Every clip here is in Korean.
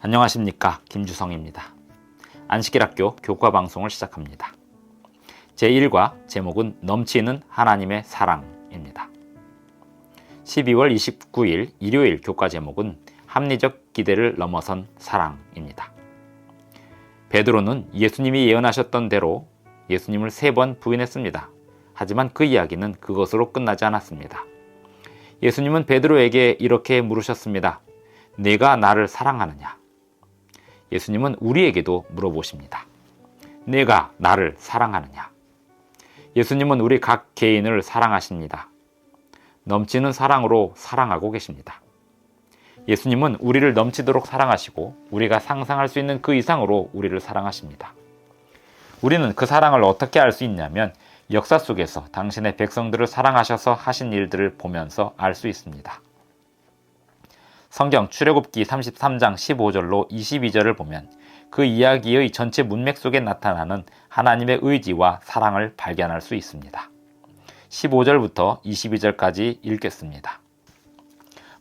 안녕하십니까 김주성입니다. 안식일학교 교과 방송을 시작합니다. 제1과 제목은 넘치는 하나님의 사랑입니다. 12월 29일 일요일 교과 제목은 합리적 기대를 넘어선 사랑입니다. 베드로는 예수님이 예언하셨던 대로 예수님을 세 번 부인했습니다. 하지만 그 이야기는 그것으로 끝나지 않았습니다. 예수님은 베드로에게 이렇게 물으셨습니다. 내가 나를 사랑하느냐? 예수님은 우리에게도 물어보십니다. 내가 나를 사랑하느냐? 예수님은 우리 각 개인을 사랑하십니다. 넘치는 사랑으로 사랑하고 계십니다. 예수님은 우리를 넘치도록 사랑하시고 우리가 상상할 수 있는 그 이상으로 우리를 사랑하십니다. 우리는 그 사랑을 어떻게 알 수 있냐면 역사 속에서 당신의 백성들을 사랑하셔서 하신 일들을 보면서 알 수 있습니다. 성경 출애굽기 33장 15절로 22절을 보면 그 이야기의 전체 문맥 속에 나타나는 하나님의 의지와 사랑을 발견할 수 있습니다. 15절부터 22절까지 읽겠습니다.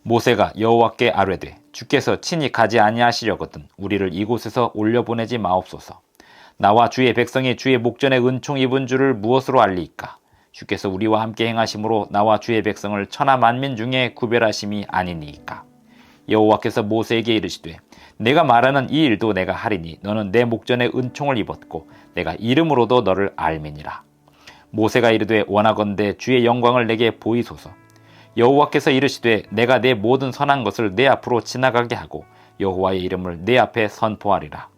모세가 여호와께 아뢰되 주께서 친히 가지 아니하시려거든 우리를 이곳에서 올려보내지 마옵소서. 나와 주의 백성이 주의 목전에 은총 입은 줄을 무엇으로 알리이까? 주께서 우리와 함께 행하심으로 나와 주의 백성을 천하 만민 중에 구별하심이 아니니이까? 여호와께서 모세에게 이르시되 내가 말하는 이 일도 내가 하리니 너는 내 목전에 은총을 입었고 내가 이름으로도 너를 알미니라. 모세가 이르되 원하건대 주의 영광을 내게 보이소서. 여호와께서 이르시되 내가 내 모든 선한 것을 내 앞으로 지나가게 하고 여호와의 이름을 내 앞에 선포하리라.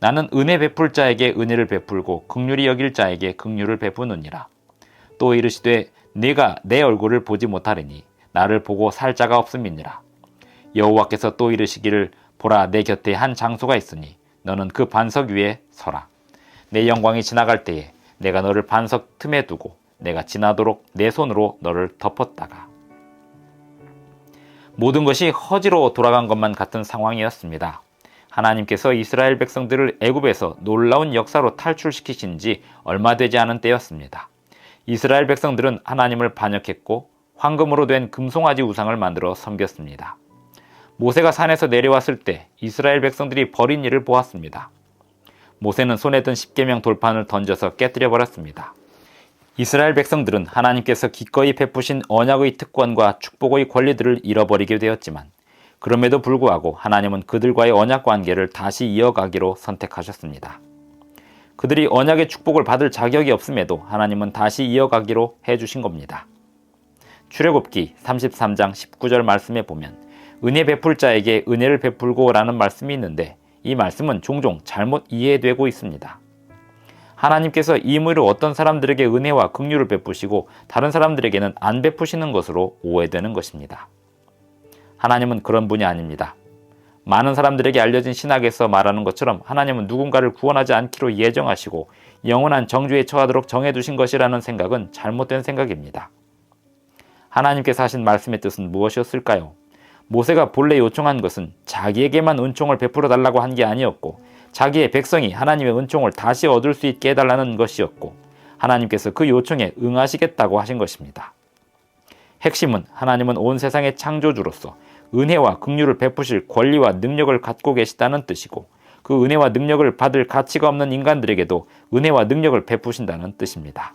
나는 은혜 베풀 자에게 은혜를 베풀고 극률이 여길 자에게 극률을 베푸느니라. 또 이르시되 네가 내 얼굴을 보지 못하리니 나를 보고 살 자가 없음이니라. 여호와께서 또 이르시기를 보라 내 곁에 한 장소가 있으니 너는 그 반석 위에 서라. 내 영광이 지나갈 때에 내가 너를 반석 틈에 두고 내가 지나도록 내 손으로 너를 덮었다가 모든 것이 허지로 돌아간 것만 같은 상황이었습니다. 하나님께서 이스라엘 백성들을 애굽에서 놀라운 역사로 탈출시키신 지 얼마 되지 않은 때였습니다. 이스라엘 백성들은 하나님을 반역했고 황금으로 된 금송아지 우상을 만들어 섬겼습니다. 모세가 산에서 내려왔을 때 이스라엘 백성들이 벌인 일을 보았습니다. 모세는 손에 든 십계명 돌판을 던져서 깨뜨려 버렸습니다. 이스라엘 백성들은 하나님께서 기꺼이 베푸신 언약의 특권과 축복의 권리들을 잃어버리게 되었지만 그럼에도 불구하고 하나님은 그들과의 언약 관계를 다시 이어가기로 선택하셨습니다. 그들이 언약의 축복을 받을 자격이 없음에도 하나님은 다시 이어가기로 해주신 겁니다. 출애굽기 33장 19절 말씀에 보면 은혜 베풀 자에게 은혜를 베풀고 라는 말씀이 있는데 이 말씀은 종종 잘못 이해되고 있습니다. 하나님께서 임의로 어떤 사람들에게 은혜와 긍휼을 베푸시고 다른 사람들에게는 안 베푸시는 것으로 오해되는 것입니다. 하나님은 그런 분이 아닙니다. 많은 사람들에게 알려진 신학에서 말하는 것처럼 하나님은 누군가를 구원하지 않기로 예정하시고 영원한 정주에 처하도록 정해두신 것이라는 생각은 잘못된 생각입니다. 하나님께서 하신 말씀의 뜻은 무엇이었을까요? 모세가 본래 요청한 것은 자기에게만 은총을 베풀어 달라고 한 게 아니었고 자기의 백성이 하나님의 은총을 다시 얻을 수 있게 해달라는 것이었고 하나님께서 그 요청에 응하시겠다고 하신 것입니다. 핵심은 하나님은 온 세상의 창조주로서 은혜와 긍휼을 베푸실 권리와 능력을 갖고 계시다는 뜻이고 그 은혜와 능력을 받을 가치가 없는 인간들에게도 은혜와 능력을 베푸신다는 뜻입니다.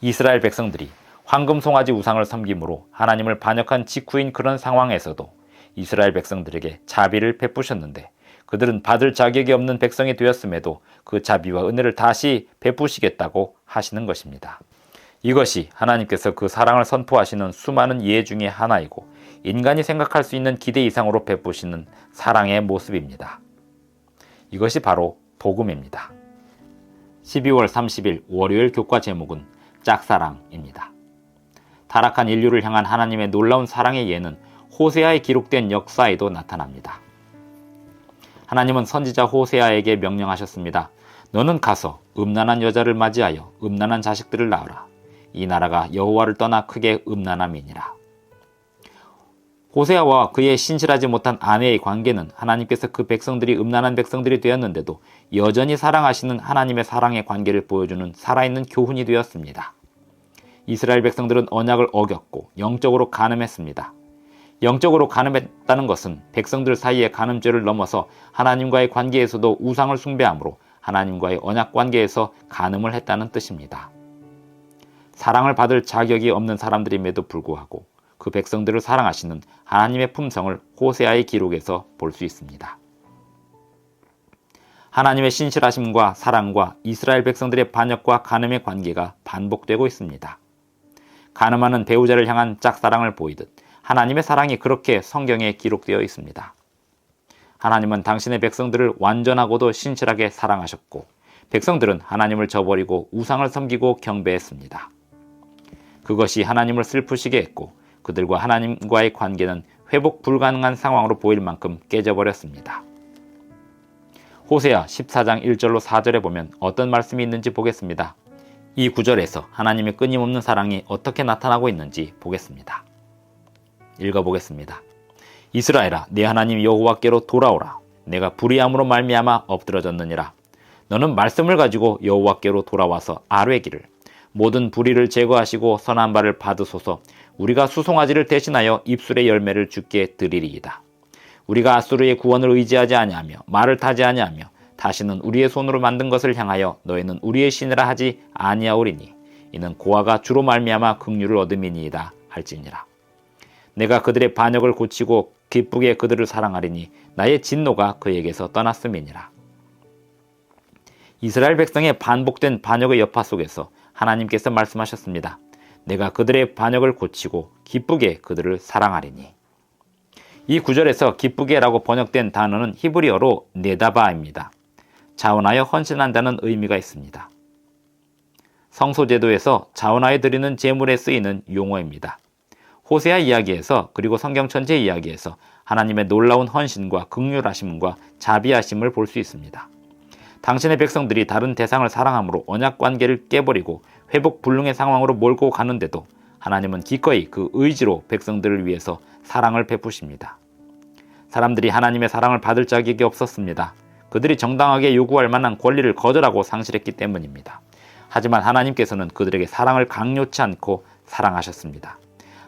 이스라엘 백성들이 황금 송아지 우상을 섬김으로 하나님을 반역한 직후인 그런 상황에서도 이스라엘 백성들에게 자비를 베푸셨는데 그들은 받을 자격이 없는 백성이 되었음에도 그 자비와 은혜를 다시 베푸시겠다고 하시는 것입니다. 이것이 하나님께서 그 사랑을 선포하시는 수많은 예 중의 하나이고 인간이 생각할 수 있는 기대 이상으로 베푸시는 사랑의 모습입니다. 이것이 바로 복음입니다. 12월 30일 월요일 교과 제목은 짝사랑입니다. 타락한 인류를 향한 하나님의 놀라운 사랑의 예는 호세아에 기록된 역사에도 나타납니다. 하나님은 선지자 호세아에게 명령하셨습니다. 너는 가서 음란한 여자를 맞이하여 음란한 자식들을 낳으라. 이 나라가 여호와를 떠나 크게 음란함이니라. 호세아와 그의 신실하지 못한 아내의 관계는 하나님께서 그 백성들이 음란한 백성들이 되었는데도 여전히 사랑하시는 하나님의 사랑의 관계를 보여주는 살아있는 교훈이 되었습니다. 이스라엘 백성들은 언약을 어겼고 영적으로 가늠했습니다. 영적으로 간음했다는 것은 백성들 사이의 간음죄를 넘어서 하나님과의 관계에서도 우상을 숭배함으로 하나님과의 언약 관계에서 간음을 했다는 뜻입니다. 사랑을 받을 자격이 없는 사람들임에도 불구하고 그 백성들을 사랑하시는 하나님의 품성을 호세아의 기록에서 볼 수 있습니다. 하나님의 신실하심과 사랑과 이스라엘 백성들의 반역과 간음의 관계가 반복되고 있습니다. 간음하는 배우자를 향한 짝사랑을 보이듯 하나님의 사랑이 그렇게 성경에 기록되어 있습니다. 하나님은 당신의 백성들을 완전하고도 신실하게 사랑하셨고 백성들은 하나님을 저버리고 우상을 섬기고 경배했습니다. 그것이 하나님을 슬프시게 했고 그들과 하나님과의 관계는 회복 불가능한 상황으로 보일 만큼 깨져버렸습니다. 호세아 14장 1절로 4절에 보면 어떤 말씀이 있는지 보겠습니다. 이 구절에서 하나님의 끊임없는 사랑이 어떻게 나타나고 있는지 보겠습니다. 읽어보겠습니다. 이스라엘아, 내 하나님 여호와께로 돌아오라. 내가 불의함으로 말미암아 엎드러졌느니라. 너는 말씀을 가지고 여호와께로 돌아와서 아뢰기를 모든 불의를 제거하시고 선한 바를 받으소서. 우리가 수송아지를 대신하여 입술의 열매를 주께 드리리이다. 우리가 아수르의 구원을 의지하지 아니하며 말을 타지 아니하며 다시는 우리의 손으로 만든 것을 향하여 너희는 우리의 신이라 하지 아니하오리니 이는 고아가 주로 말미암아 긍휼을 얻음이니이다 할지니라 내가 그들의 반역을 고치고 기쁘게 그들을 사랑하리니 나의 진노가 그에게서 떠났음이니라 이스라엘 백성의 반복된 반역의 여파 속에서 하나님께서 말씀하셨습니다. 내가 그들의 반역을 고치고 기쁘게 그들을 사랑하리니 이 구절에서 기쁘게라고 번역된 단어는 히브리어로 네다바입니다. 자원하여 헌신한다는 의미가 있습니다. 성소제도에서 자원하여 드리는 제물에 쓰이는 용어입니다. 호세아 이야기에서 그리고 성경 전체 이야기에서 하나님의 놀라운 헌신과 극률하심과 자비하심을 볼 수 있습니다. 당신의 백성들이 다른 대상을 사랑함으로 언약 관계를 깨버리고 회복 불능의 상황으로 몰고 가는데도 하나님은 기꺼이 그 의지로 백성들을 위해서 사랑을 베푸십니다. 사람들이 하나님의 사랑을 받을 자격이 없었습니다. 그들이 정당하게 요구할 만한 권리를 거절하고 상실했기 때문입니다. 하지만 하나님께서는 그들에게 사랑을 강요치 않고 사랑하셨습니다.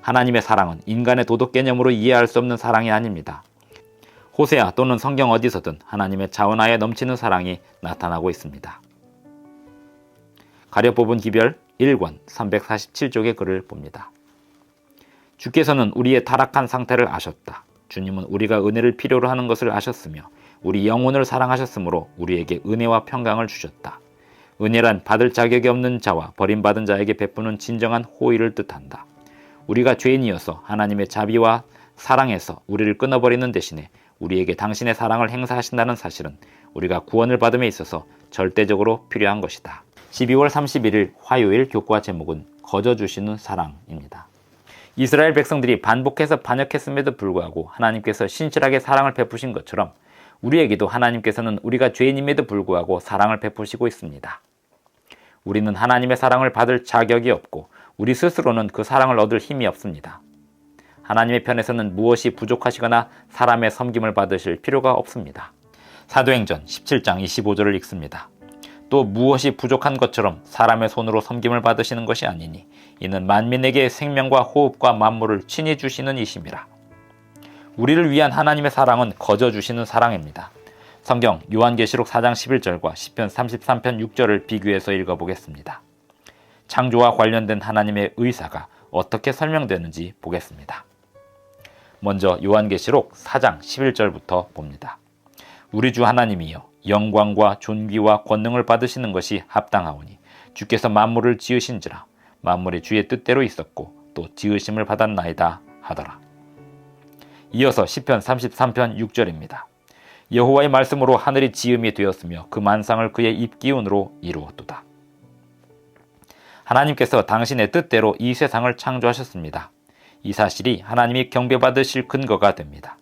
하나님의 사랑은 인간의 도덕 개념으로 이해할 수 없는 사랑이 아닙니다. 호세아 또는 성경 어디서든 하나님의 자원하에 넘치는 사랑이 나타나고 있습니다. 가려 뽑은 기별 1권 347쪽의 글을 봅니다. 주께서는 우리의 타락한 상태를 아셨다. 주님은 우리가 은혜를 필요로 하는 것을 아셨으며 우리 영혼을 사랑하셨으므로 우리에게 은혜와 평강을 주셨다. 은혜란 받을 자격이 없는 자와 버림받은 자에게 베푸는 진정한 호의를 뜻한다. 우리가 죄인이어서 하나님의 자비와 사랑에서 우리를 끊어버리는 대신에 우리에게 당신의 사랑을 행사하신다는 사실은 우리가 구원을 받음에 있어서 절대적으로 필요한 것이다. 12월 31일 화요일 교과 제목은 거저 주시는 사랑입니다. 이스라엘 백성들이 반복해서 반역했음에도 불구하고 하나님께서 신실하게 사랑을 베푸신 것처럼 우리에게도 하나님께서는 우리가 죄인임에도 불구하고 사랑을 베푸시고 있습니다. 우리는 하나님의 사랑을 받을 자격이 없고 우리 스스로는 그 사랑을 얻을 힘이 없습니다. 하나님의 편에서는 무엇이 부족하시거나 사람의 섬김을 받으실 필요가 없습니다. 사도행전 17장 25절을 읽습니다. 또 무엇이 부족한 것처럼 사람의 손으로 섬김을 받으시는 것이 아니니 이는 만민에게 생명과 호흡과 만물을 친히 주시는 이심이라. 우리를 위한 하나님의 사랑은 거저 주시는 사랑입니다. 성경 요한계시록 4장 11절과 10편 33편 6절을 비교해서 읽어보겠습니다. 창조와 관련된 하나님의 의사가 어떻게 설명되는지 보겠습니다. 먼저 요한계시록 4장 11절부터 봅니다. 우리 주 하나님이여 영광과 존귀와 권능을 받으시는 것이 합당하오니 주께서 만물을 지으신지라 만물이 주의 뜻대로 있었고 또 지으심을 받았나이다 하더라. 이어서 시편 33편 6절입니다. 여호와의 말씀으로 하늘이 지음이 되었으며 그 만상을 그의 입기운으로 이루었도다. 하나님께서 당신의 뜻대로 이 세상을 창조하셨습니다. 이 사실이 하나님이 경배받으실 근거가 됩니다.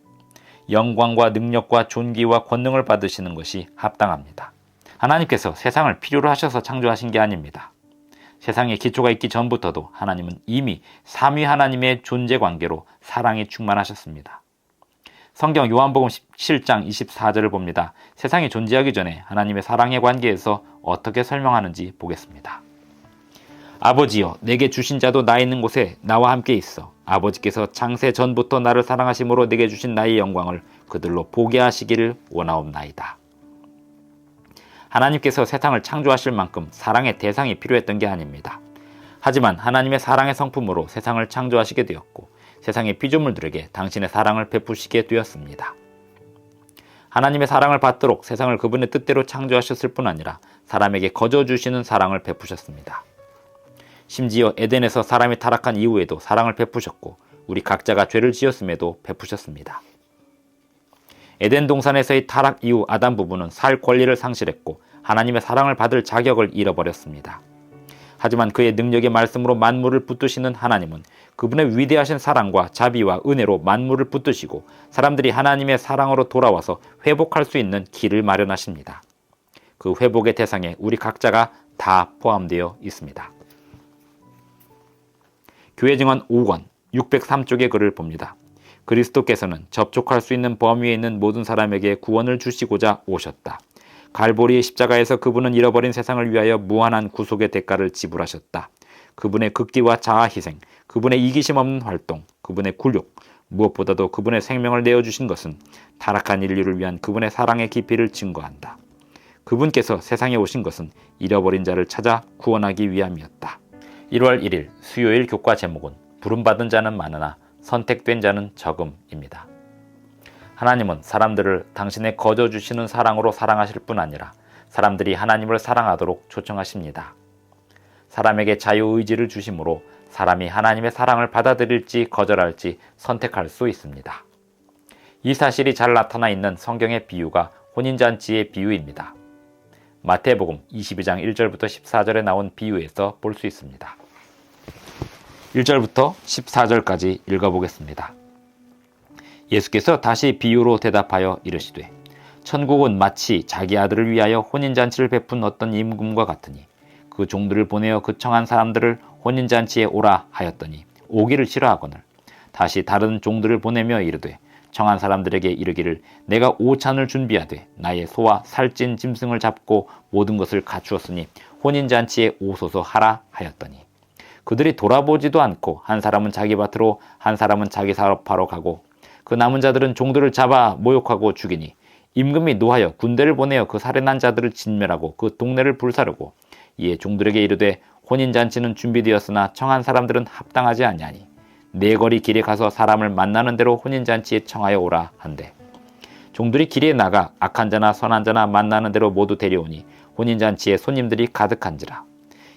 영광과 능력과 존귀와 권능을 받으시는 것이 합당합니다. 하나님께서 세상을 필요로 하셔서 창조하신 게 아닙니다. 세상에 기초가 있기 전부터도 하나님은 이미 삼위 하나님의 존재 관계로 사랑이 충만하셨습니다. 성경 요한복음 17장 24절을 봅니다. 세상이 존재하기 전에 하나님의 사랑의 관계에서 어떻게 설명하는지 보겠습니다. 아버지여 내게 주신 자도 나 있는 곳에 나와 함께 있어 아버지께서 창세 전부터 나를 사랑하심으로 내게 주신 나의 영광을 그들로 보게 하시기를 원하옵나이다. 하나님께서 세상을 창조하실 만큼 사랑의 대상이 필요했던 게 아닙니다. 하지만 하나님의 사랑의 성품으로 세상을 창조하시게 되었고 세상의 피조물들에게 당신의 사랑을 베푸시게 되었습니다. 하나님의 사랑을 받도록 세상을 그분의 뜻대로 창조하셨을 뿐 아니라 사람에게 거저 주시는 사랑을 베푸셨습니다. 심지어 에덴에서 사람이 타락한 이후에도 사랑을 베푸셨고 우리 각자가 죄를 지었음에도 베푸셨습니다. 에덴 동산에서의 타락 이후 아담 부부는 살 권리를 상실했고 하나님의 사랑을 받을 자격을 잃어버렸습니다. 하지만 그의 능력의 말씀으로 만물을 붙드시는 하나님은 그분의 위대하신 사랑과 자비와 은혜로 만물을 붙드시고 사람들이 하나님의 사랑으로 돌아와서 회복할 수 있는 길을 마련하십니다. 그 회복의 대상에 우리 각자가 다 포함되어 있습니다. 교회 증언 5권 603쪽의 글을 봅니다. 그리스도께서는 접촉할 수 있는 범위에 있는 모든 사람에게 구원을 주시고자 오셨다. 갈보리의 십자가에서 그분은 잃어버린 세상을 위하여 무한한 구속의 대가를 지불하셨다. 그분의 극기와 자아 희생, 그분의 이기심 없는 활동, 그분의 굴욕, 무엇보다도 그분의 생명을 내어주신 것은 타락한 인류를 위한 그분의 사랑의 깊이를 증거한다. 그분께서 세상에 오신 것은 잃어버린 자를 찾아 구원하기 위함이었다. 1월 1일 수요일 교과 제목은 부름받은 자는 많으나 선택된 자는 적음입니다. 하나님은 사람들을 당신의 거저 주시는 사랑으로 사랑하실 뿐 아니라 사람들이 하나님을 사랑하도록 초청하십니다. 사람에게 자유의지를 주심으로 사람이 하나님의 사랑을 받아들일지 거절할지 선택할 수 있습니다. 이 사실이 잘 나타나 있는 성경의 비유가 혼인잔치의 비유입니다. 마태복음 22장 1절부터 14절에 나온 비유에서 볼 수 있습니다. 1절부터 14절까지 읽어보겠습니다. 예수께서 다시 비유로 대답하여 이르시되 천국은 마치 자기 아들을 위하여 혼인잔치를 베푼 어떤 임금과 같으니 그 종들을 보내어 그 청한 사람들을 혼인잔치에 오라 하였더니 오기를 싫어하거늘 다시 다른 종들을 보내며 이르되 청한 사람들에게 이르기를 내가 오찬을 준비하되 나의 소와 살찐 짐승을 잡고 모든 것을 갖추었으니 혼인잔치에 오소서 하라 하였더니 그들이 돌아보지도 않고 한 사람은 자기 밭으로 한 사람은 자기 사업하러 가고 그 남은 자들은 종들을 잡아 모욕하고 죽이니 임금이 노하여 군대를 보내어 그 살해난 자들을 진멸하고 그 동네를 불사르고 이에 종들에게 이르되 혼인 잔치는 준비되었으나 청한 사람들은 합당하지 아니하니 네 거리 길에 가서 사람을 만나는 대로 혼인 잔치에 청하여 오라 한대. 종들이 길에 나가 악한 자나 선한 자나 만나는 대로 모두 데려오니 혼인 잔치에 손님들이 가득한지라.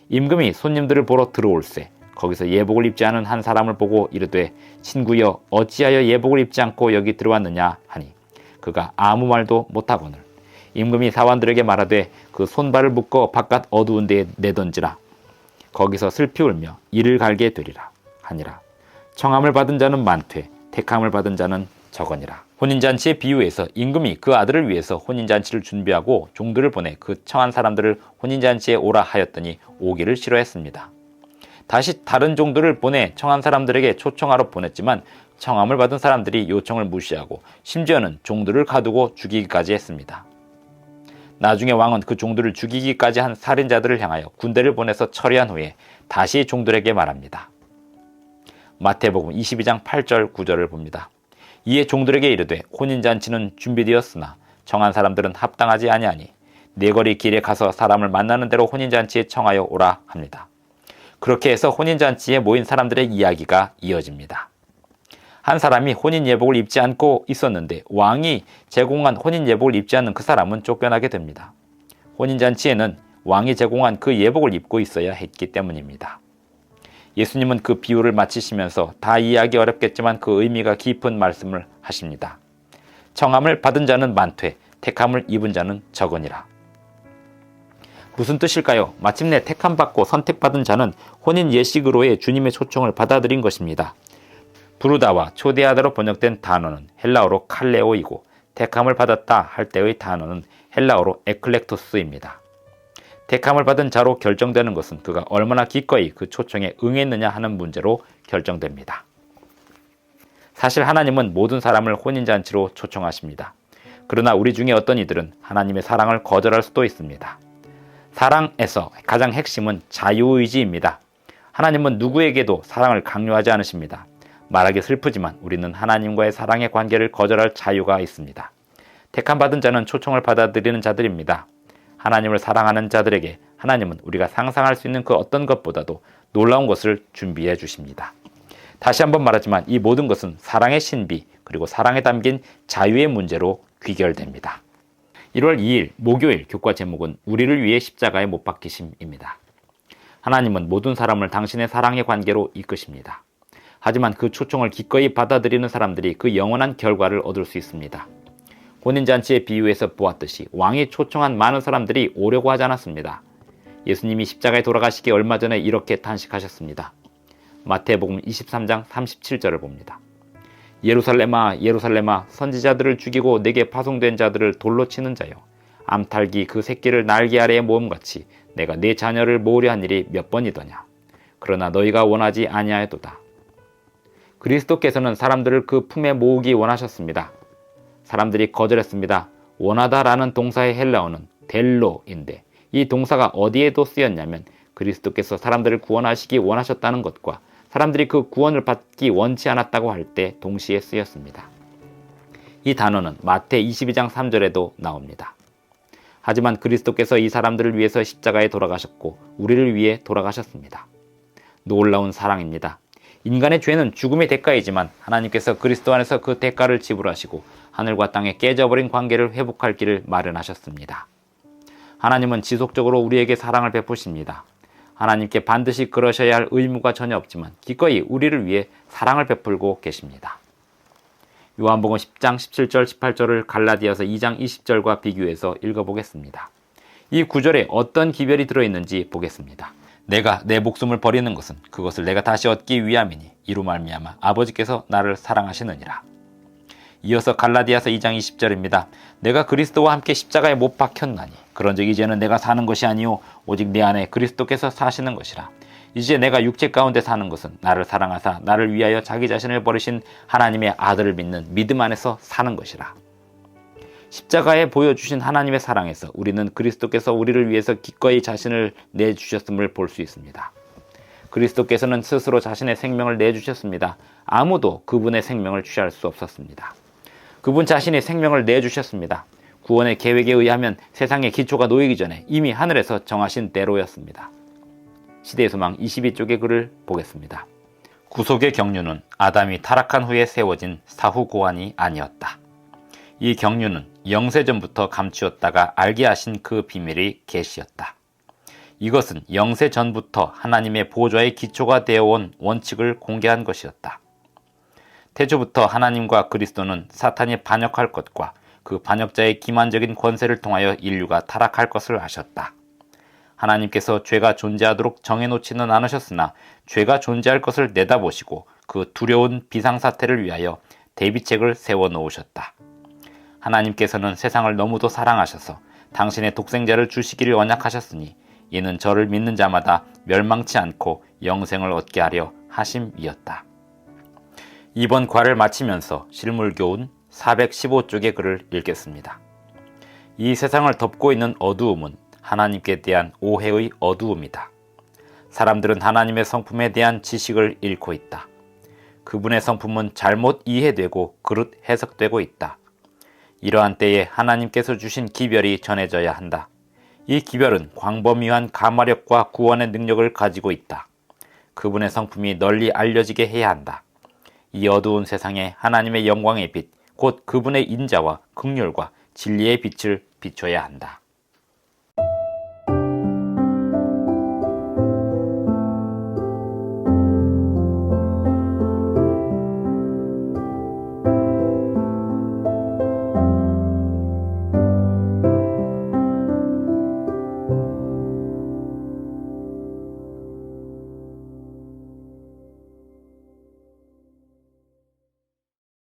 임금이 손님들을 보러 들어올세 거기서 예복을 입지 않은 한 사람을 보고 이르되 친구여 어찌하여 예복을 입지 않고 여기 들어왔느냐 하니 그가 아무 말도 못하거늘. 임금이 사원들에게 말하되 그 손발을 묶어 바깥 어두운 데에 내던지라. 거기서 슬피 울며 이를 갈게 되리라 하니라. 청함을 받은 자는 많되 택함을 받은 자는 적으니라. 혼인잔치의 비유에서 임금이 그 아들을 위해서 혼인잔치를 준비하고 종들을 보내 그 청한 사람들을 혼인잔치에 오라 하였더니 오기를 싫어했습니다. 다시 다른 종들을 보내 청한 사람들에게 초청하러 보냈지만 청함을 받은 사람들이 요청을 무시하고 심지어는 종들을 가두고 죽이기까지 했습니다. 나중에 왕은 그 종들을 죽이기까지 한 살인자들을 향하여 군대를 보내서 처리한 후에 다시 종들에게 말합니다. 마태복음 22장 8절 9절을 봅니다. 이에 종들에게 이르되 혼인 잔치는 준비되었으나 정한 사람들은 합당하지 아니하니 네거리 길에 가서 사람을 만나는 대로 혼인 잔치에 청하여 오라 합니다. 그렇게 해서 혼인잔치에 모인 사람들의 이야기가 이어집니다. 한 사람이 혼인 예복을 입지 않고 있었는데 왕이 제공한 혼인 예복을 입지 않는 그 사람은 쫓겨나게 됩니다. 혼인잔치에는 왕이 제공한 그 예복을 입고 있어야 했기 때문입니다. 예수님은 그 비유를 마치시면서 다 이해하기 어렵겠지만 그 의미가 깊은 말씀을 하십니다. 청함을 받은 자는 많되 택함을 입은 자는 적으니라. 무슨 뜻일까요? 마침내 택함 받고 선택받은 자는 혼인 예식으로의 주님의 초청을 받아들인 것입니다. 부르다와 초대하다로 번역된 단어는 헬라어로 칼레오이고 택함을 받았다 할 때의 단어는 헬라어로 에클렉토스입니다. 택함을 받은 자로 결정되는 것은 그가 얼마나 기꺼이 그 초청에 응했느냐 하는 문제로 결정됩니다. 사실 하나님은 모든 사람을 혼인잔치로 초청하십니다. 그러나 우리 중에 어떤 이들은 하나님의 사랑을 거절할 수도 있습니다. 사랑에서 가장 핵심은 자유의지입니다. 하나님은 누구에게도 사랑을 강요하지 않으십니다. 말하기 슬프지만 우리는 하나님과의 사랑의 관계를 거절할 자유가 있습니다. 택함 받은 자는 초청을 받아들이는 자들입니다. 하나님을 사랑하는 자들에게 하나님은 우리가 상상할 수 있는 그 어떤 것보다도 놀라운 것을 준비해 주십니다. 다시 한번 말하지만 이 모든 것은 사랑의 신비 그리고 사랑에 담긴 자유의 문제로 귀결됩니다. 1월 2일 목요일 교과 제목은 우리를 위해 십자가에 못 박히심입니다. 하나님은 모든 사람을 당신의 사랑의 관계로 이끄십니다. 하지만 그 초청을 기꺼이 받아들이는 사람들이 그 영원한 결과를 얻을 수 있습니다. 혼인잔치의 비유에서 보았듯이 왕이 초청한 많은 사람들이 오려고 하지 않았습니다. 예수님이 십자가에 돌아가시기 얼마 전에 이렇게 탄식하셨습니다. 마태복음 23장 37절을 봅니다. 예루살렘아 예루살렘아 선지자들을 죽이고 내게 파송된 자들을 돌로 치는 자여. 암탈기 그 새끼를 날개 아래에 모음같이 내가 내 자녀를 모으려 한 일이 몇 번이더냐? 그러나 너희가 원하지 아니하였도다. 그리스도께서는 사람들을 그 품에 모으기 원하셨습니다. 사람들이 거절했습니다. 원하다라는 동사의 헬라어는 델로인데 이 동사가 어디에도 쓰였냐면 그리스도께서 사람들을 구원하시기 원하셨다는 것과 사람들이 그 구원을 받기 원치 않았다고 할 때 동시에 쓰였습니다. 이 단어는 마태 22장 3절에도 나옵니다. 하지만 그리스도께서 이 사람들을 위해서 십자가에 돌아가셨고 우리를 위해 돌아가셨습니다. 놀라운 사랑입니다. 인간의 죄는 죽음의 대가이지만 하나님께서 그리스도 안에서 그 대가를 지불하시고 하늘과 땅에 깨져버린 관계를 회복할 길을 마련하셨습니다. 하나님은 지속적으로 우리에게 사랑을 베푸십니다. 하나님께 반드시 그러셔야 할 의무가 전혀 없지만 기꺼이 우리를 위해 사랑을 베풀고 계십니다. 요한복음 10장 17절 18절을 갈라디아서 2장 20절과 비교해서 읽어보겠습니다. 이 구절에 어떤 기별이 들어있는지 보겠습니다. 내가 내 목숨을 버리는 것은 그것을 내가 다시 얻기 위함이니 이로 말미암아 아버지께서 나를 사랑하시느니라. 이어서 갈라디아서 2장 20절입니다. 내가 그리스도와 함께 십자가에 못 박혔나니 그런즉 이제는 내가 사는 것이 아니요 오직 내 안에 그리스도께서 사시는 것이라. 이제 내가 육체 가운데 사는 것은 나를 사랑하사 나를 위하여 자기 자신을 버리신 하나님의 아들을 믿는 믿음 안에서 사는 것이라. 십자가에 보여주신 하나님의 사랑에서 우리는 그리스도께서 우리를 위해서 기꺼이 자신을 내주셨음을 볼 수 있습니다. 그리스도께서는 스스로 자신의 생명을 내주셨습니다. 아무도 그분의 생명을 취할 수 없었습니다. 그분 자신이 생명을 내주셨습니다. 구원의 계획에 의하면 세상의 기초가 놓이기 전에 이미 하늘에서 정하신 대로였습니다. 시대의 소망 22쪽의 글을 보겠습니다. 구속의 경륜은 아담이 타락한 후에 세워진 사후 고안이 아니었다. 이 경륜은 영세전부터 감추었다가 알게 하신 그 비밀이 계시였다. 이것은 영세 전부터 하나님의 보좌의 기초가 되어온 원칙을 공개한 것이었다. 태초부터 하나님과 그리스도는 사탄이 반역할 것과 그 반역자의 기만적인 권세를 통하여 인류가 타락할 것을 아셨다. 하나님께서 죄가 존재하도록 정해놓지는 않으셨으나 죄가 존재할 것을 내다보시고 그 두려운 비상사태를 위하여 대비책을 세워놓으셨다. 하나님께서는 세상을 너무도 사랑하셔서 당신의 독생자를 주시기를 언약하셨으니 이는 저를 믿는 자마다 멸망치 않고 영생을 얻게 하려 하심이었다. 이번 과를 마치면서 실물 교훈 415쪽의 글을 읽겠습니다. 이 세상을 덮고 있는 어두움은 하나님께 대한 오해의 어두움이다. 사람들은 하나님의 성품에 대한 지식을 잃고 있다. 그분의 성품은 잘못 이해되고 그릇 해석되고 있다. 이러한 때에 하나님께서 주신 기별이 전해져야 한다. 이 기별은 광범위한 가마력과 구원의 능력을 가지고 있다. 그분의 성품이 널리 알려지게 해야 한다. 이 어두운 세상에 하나님의 영광의 빛, 곧 그분의 인자와 극률과 진리의 빛을 비춰야 한다.